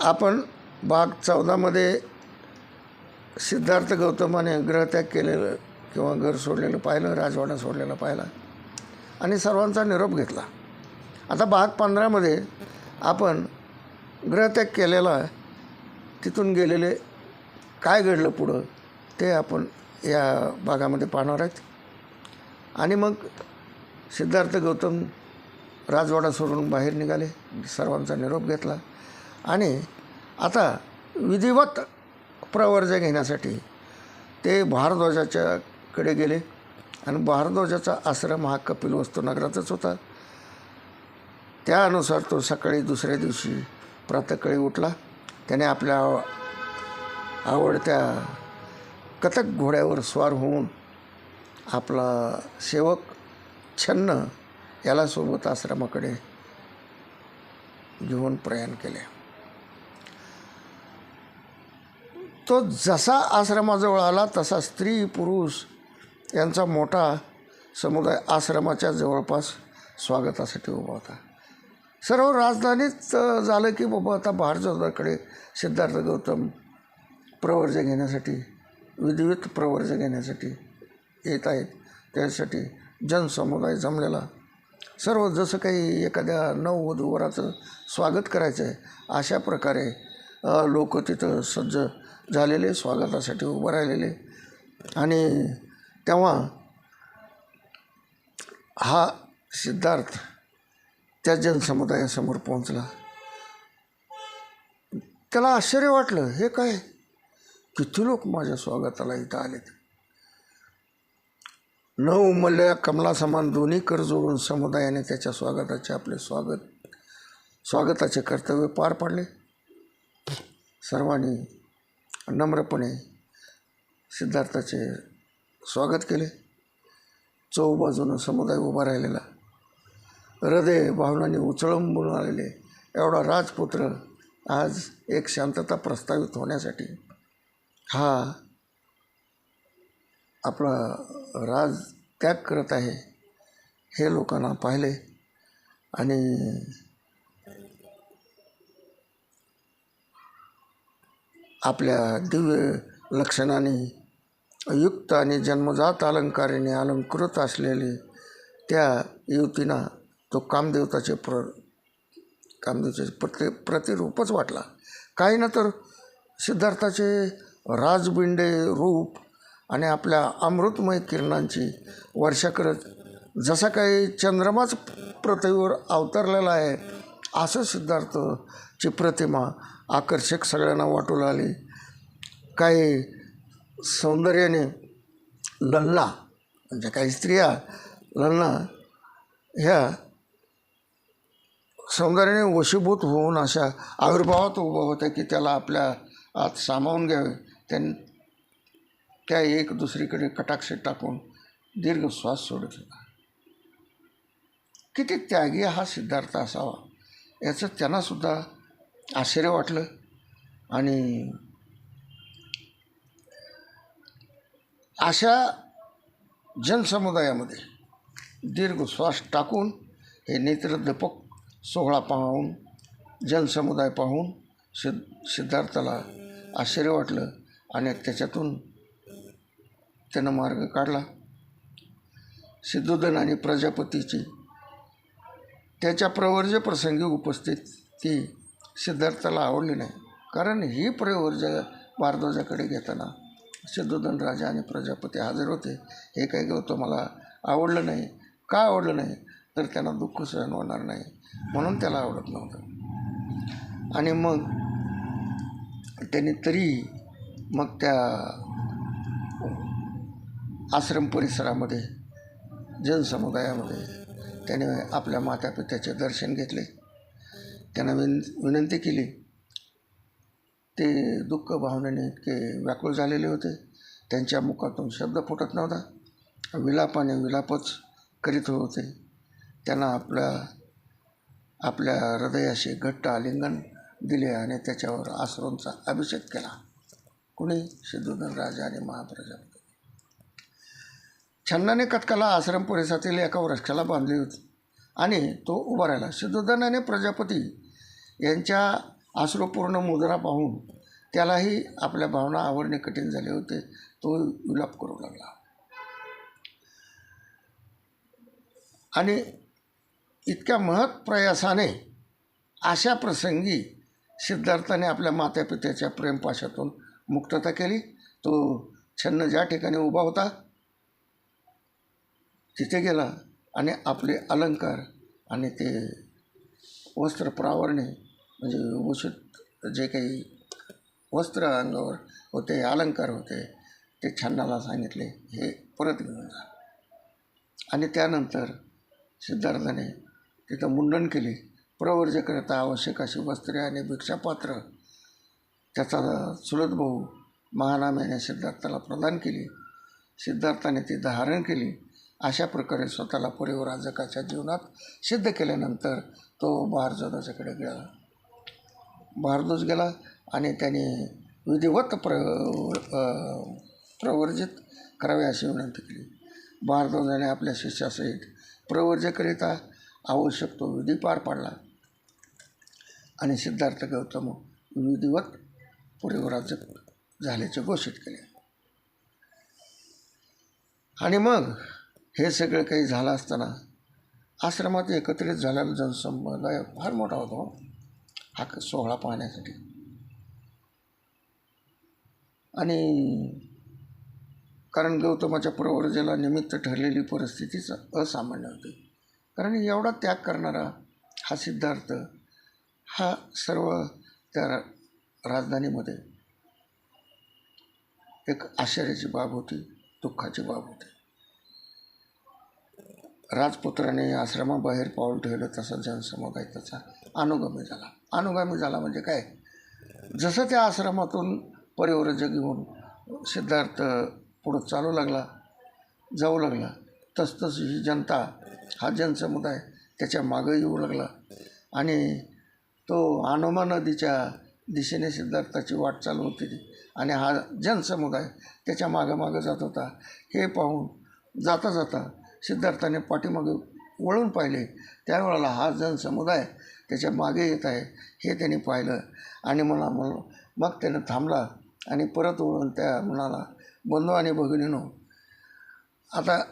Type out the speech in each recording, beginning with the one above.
आपण भाग चौदामध्ये सिद्धार्थ गौतमाने ग्रहत्याग केलेलं किंवा घर सोडलेलं पाहिलं राजवाडा सोडलेला पाहिला आणि सर्वांचा निरोप घेतला. आता भाग पंधरामध्ये आपण ग्रहत्याग केलेला तिथून गेलेले काय घडलं पुढं ते आपण या भागामध्ये पाहणार आहेत. आणि मग सिद्धार्थ गौतम राजवाडा सोडून बाहेर निघाले सर्वांचा निरोप घेतला. आणि आता विधिवत प्रवर्ज घेण्यासाठी ते भारद्वाजाच्याकडे गेले. आणि भारद्वाजाचा आश्रम हा कपिल वस्तू नगरातच होता. त्यानुसार तो सकाळी दुसऱ्या दिवशी प्रातःकाळी उठला. त्याने आपल्या आवडत्या कथक घोड्यावर स्वार होऊन आपला सेवक छन्न याला सोबत आश्रमाकडे घेऊन प्रयाण केले. तो जसा आश्रमाजवळ आला तसा स्त्री पुरुष यांचा मोठा समुदाय आश्रमाच्या जवळपास स्वागतासाठी उभा होता. सर्व राजधानीत झालं की बाबा आता भारजोदाकडे सिद्धार्थ गौतम प्रवर्ज घेण्यासाठी विधिवत प्रवर्ज घेण्यासाठी येत आहेत. त्यासाठी जनसमुदाय जमलेला. सर्व जसं काही एखाद्या नववधूवराचं स्वागत करायचं आहे अशा प्रकारे लोक तिथं सज्ज झालेले स्वागतासाठी उभं राहिलेले. आणि तेव्हा हा सिद्धार्थ त्या जनसमुदायासमोर पोहोचला. त्याला आश्चर्य वाटलं हे काय? किती लोक माझ्या स्वागताला इथं आलेत? न उमलल्या कमला समान दोन्ही कर जोडून समुदायाने त्याच्या स्वागताचे आपले स्वागत स्वागताचे कर्तव्य पार पाडले. सर्वांनी नम्रपणे सिद्धार्थाचे स्वागत केले. चौबाजूनं समुदाय उभा राहिलेला. हृदय भावनांनी उचळंबून आलेले एवढा राजपुत्र आज एक शांतता प्रस्तावित होण्यासाठी हा आपला राज त्याग करत आहे हे लोकांना पाहिले आणि आपल्या दिव्य लक्षणाने युक्त आणि जन्मजात अलंकाराने अलंकृत असलेली त्या युवतींना तो कामदेवताचे प्र कामदेवताचे प्रति प्रतिरूपच वाटला. काही ना तर सिद्धार्थाचे राजबिंडे रूप आणि आपल्या अमृतमय किरणांची वर्षा करत जसा काही चंद्रमाच पृथ्वीवर अवतरलेला आहे असं सिद्धार्थची प्रतिमा आकर्षक सगळ्यांना वाटू लागली. काही सौंदर्याने लल्ला म्हणजे काही स्त्रिया लल्ला ह्या सौंदर्याने वशीभूत होऊन अशा आविर्भावात उभं होत्या की त्याला आपल्या आत सामावून घ्यावे. त्यां त्या एक दुसरीकडे कटाक्ष टाकून दीर्घ श्वास सोडत होता. किती त्यागी हा सिद्धार्थ असावा याचं त्यांनासुद्धा आश्चर्य वाटलं. आणि अशा जनसमुदायामध्ये दीर्घ श्वास टाकून हे नेत्रदपक सोहळा पाहून जनसमुदाय पाहून सिद्ध सिद्धार्थाला आश्चर्य वाटलं आणि त्याच्यातून त्यानं मार्ग काढला. सिद्धोदन आणि प्रजापतीची त्याच्या प्रवर्ज प्रसंगी उपस्थिती सिद्धार्थाला आवडली नाही. कारण ही प्रवर्ज भारद्वाजाकडे घेताना सिद्धोदन राजा आणि प्रजापती हजर होते. हे काही गौतमाला आवडलं नाही. का आवडलं नाही? तर त्यांना दुःख सहन होणार नाही. म्हणून त्याला आवडत नव्हतं. आणि मग त्यांनी तरी मग त्या आश्रम परिसरामध्ये जनसमुदायामध्ये त्याने आपल्या मातापित्याचे दर्शन घेतले. त्यांना विन विनंती केली. ते दुःख भावनेने इतके व्याकुळ झालेले होते. त्यांच्या मुखातून शब्द फुटत नव्हता. विलापाने विलापच करीत होते. त्यांना आपल्या आपल्या हृदयाशी घट्ट आलिंगन दिले आणि त्याच्यावर आसरूंचा अभिषेक केला. कुणी? सिद्धोधन राजा आणि महाप्रजापती. छन्नाने कथकला आश्रम परिसरातील एका वृक्षाला बांधली होती आणि तो उभा राहिला. सिद्धोधन आणि प्रजापती यांच्या आश्रूपूर्ण मुद्रा पाहून त्यालाही आपल्या भावना आवडणे कठीण झाले होते. तो विलाप करू लागला. आणि इतक्या महत् प्रयासाने अशा प्रसंगी सिद्धार्थाने आपल्या मातापित्याच्या प्रेमपाशातून मुक्तता केली. तो छन्न ज्या ठिकाणी उभा होता तिथे गेला आणि आपले अलंकार आणि ते वस्त्र प्रावरणे म्हणजे उशीत जे काही वस्त्र अंगावर होते अलंकार होते ते छन्नाला सांगितले हे परत घेऊन जा. आणि त्यानंतर सिद्धार्थाने तिथं मुंडन केले. प्रवर्जकरिता आवश्यक अशी वस्त्रे आणि भिक्षापात्र. त्याचा चुलत भाऊ महानाम्याने सिद्धार्थाला प्रदान केली. सिद्धार्थाने ती धारण केली. अशा प्रकारे स्वतःला परिवराजकाच्या जीवनात सिद्ध केल्यानंतर तो भारजोदाच्याकडे गेला. भारदोज गेला आणि त्याने विधिवत प्र प्रवर्जित करावे अशी विनंती केली. भारद्वाजाने आपल्या शिष्यासहित प्रवर्जकरिता आवश्यक तो विधी पार पाडला आणि सिद्धार्थ गौतम विधिवत परिवराजक झाल्याचे घोषित केले. आणि मग हे सगळं काही झालं असताना आश्रमात एकत्रित झालेला जनसमुदाय फार मोठा होता. हा क- सोहळा पाहण्यासाठी. आणि कारण गौतमाच्या प्रवर्जेला निमित्त ठरलेली परिस्थितीच असामान्य होती. कारण एवढा त्याग करणारा हा सिद्धार्थ हा सर्व त्या रा- राजधानीमध्ये एक आश्चर्याची बाब होती दुःखाची बाब होती. राजपुत्राने आश्रमाबाहेर पाऊल ठेवलं तसा जनसमुदाय त्याचा अनुगामी झाला. अनुगामी झाला म्हणजे काय? जसं त्या आश्रमातून परिवरजक घेऊन सिद्धार्थ पुढं चालू लागला जाऊ लागला तसतस ही जनता हा जनसमुदाय त्याच्या मागं येऊ लागला. आणि तो आनोमा नदीच्या दिशेने सिद्धार्थाची वाट चालू होती आणि हा जनसमुदाय त्याच्या मागं मागं जात होता. हे पाहून जाता जाता सिद्धार्थाने पाठीमागे वळून पाहिले. त्यावेळेला हा जनसमुदाय त्याच्यामागे येत आहे. हे त्याने पाहिलं आणि मला म्हण मग त्यानं थांबला आणि परत वळून त्या म्हणाला बंधू आणि भगिनीनो आता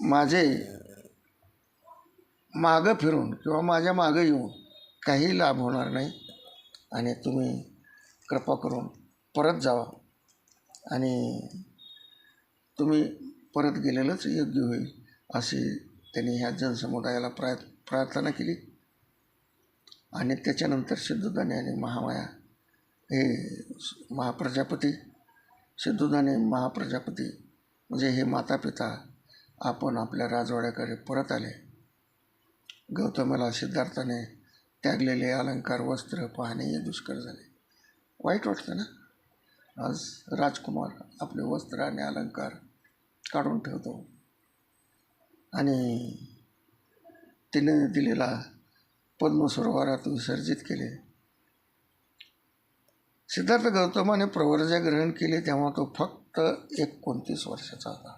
माझे मागं फिरून किंवा माझ्या मागं येऊन काही लाभ होणार नाही आणि तुम्ही कृपा करून परत जावा आणि तुम्ही परत गेलेलंच योग्य होईल अशी त्यांनी ह्या जनसमुदायाला प्राय प्रार्थना केली. आणि त्याच्यानंतर सिद्धुदाने आणि महामाया हे महाप्रजापती सिद्धुदाने महाप्रजापती म्हणजे हे मातापिता आपण आपल्या राजवाड्याकडे परत आले. गौतमाला सिद्धार्थाने त्यागलेले अलंकार वस्त्र पाहणे हे दुष्कर झाले. वाईट वाटतं ना? आज राजकुमार आपले वस्त्र आणि अलंकार काढून ठेवतो. आणि तिने दिलेला पद्मसरोवरात विसर्जित केले. सिद्धार्थ गौतमाने प्रवर्जा ग्रहण केले तेव्हा तो फक्त एकोणतीस वर्षाचा होता.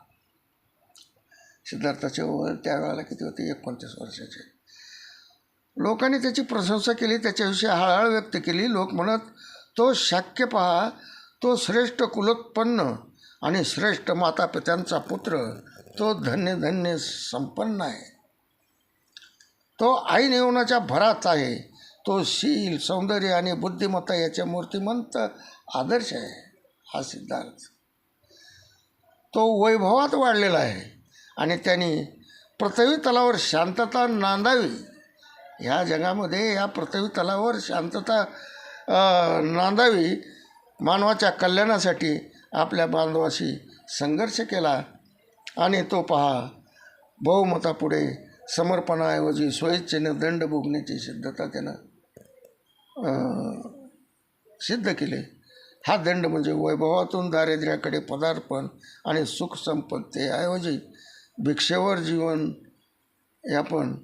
सिद्धार्थाचे वय त्यावेळेला किती होते? एकोणतीस वर्षाचे. लोकांनी त्याची प्रशंसा केली त्याच्याविषयी हळहळ व्यक्त केली. लोक म्हणत तो शाक्य पहा तो श्रेष्ठ कुलोत्पन्न आणि श्रेष्ठ मातापित्यांचा पुत्र तो धन्य धन्य संपन्न आहे. तो आई नेवनाच्या भरात आहे. तो शील सौंदर्य आणि बुद्धिमत्ता याच्या मूर्तिमंत आदर्श आहे हा सिद्धार्थ तो वैभवात वाढलेला आहे आणि त्यांनी पृथ्वी तलावर शांतता नांदावी. ह्या जगामध्ये या पृथ्वी तलावर शांतता नांदावी मानवाच्या कल्याणासाठी आपल्या बांधवाशी संघर्ष केला आणि तो पहा बहुमतापुढे समर्पणाऐवजी स्वेच्छेने दंड भोगण्याची सिद्धता त्यानं सिद्ध केले. हा दंड म्हणजे वैभवातून दारिद्र्याकडे पदार्पण आणि सुख संपत्तीऐवजी भिक्षेवर जीवन यापन.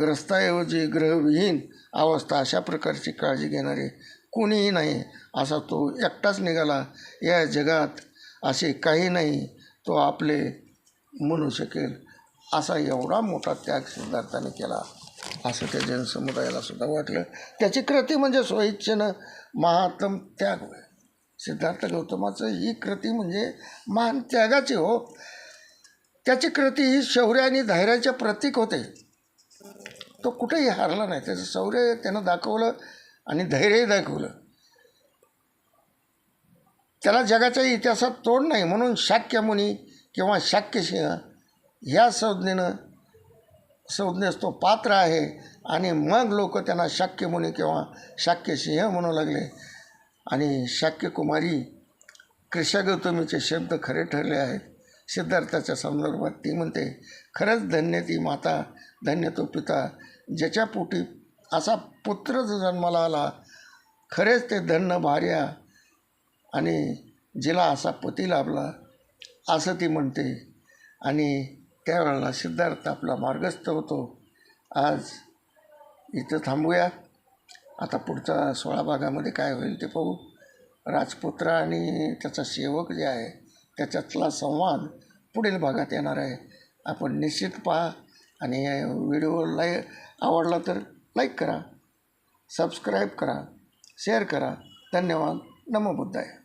ग्रस्ताऐवजी ग्रहविहीन अवस्था अशा प्रकारची काळजी घेणारे कोणीही नाही असा तो एकटाच निघाला. या जगात असे काही नाही तो आपले म्हणू शकेल. असा एवढा मोठा त्याग सिद्धार्थाने केला. असं त्या जनसमुदायाला सुद्धा वाटलं. त्याची कृती म्हणजे स्वइच्छेनं महात्म त्याग होय. सिद्धार्थ गौतमाचं ही कृती म्हणजे महान त्यागाची हो. त्याची कृती ही शौर्य आणि धैर्याचे प्रतीक होते. तो कुठेही हारला नाही. त्याचं शौर्य त्यानं दाखवलं आणि धैर्यही दाखवलं. त्याला जगाच्या इतिहासात तोड नाही. म्हणून शाक्यमुनी किंवा शाक्यसिंह ह्या संज्ञेनं संज्ञेस तो पात्र आहे आणि मग लोक त्यांना शाक्यमुनी किंवा शाक्यसिंह म्हणू लागले. आणि शाक्यकुमारी कृषगौतमीचे शब्द खरे ठरले आहेत. सिद्धार्थाच्या संदर्भात ती म्हणते खरंच धन्य ती माता धन्य तो पिता ज्याच्या पोटी असा पुत्र जो जन्माला आला खरेच ते धन्य भार्या आणि जिला असा पती लाभला असं ती म्हणते. आणि त्यावेळेला सिद्धार्थ आपला मार्गस्थ होतो. आज इथं थांबूया आता पुढचा सोळा भागामध्ये काय होईल ते पाहू. राजपुत्र आणि त्याचा सेवक जे आहे त्याच्यातला संवाद पुढील भागात येणार आहे. आपण निश्चित पहा आणि व्हिडिओ लाई आवडला तर लाईक करा सबस्क्राईब करा शेअर करा. धन्यवाद. नमो बुद्धाय.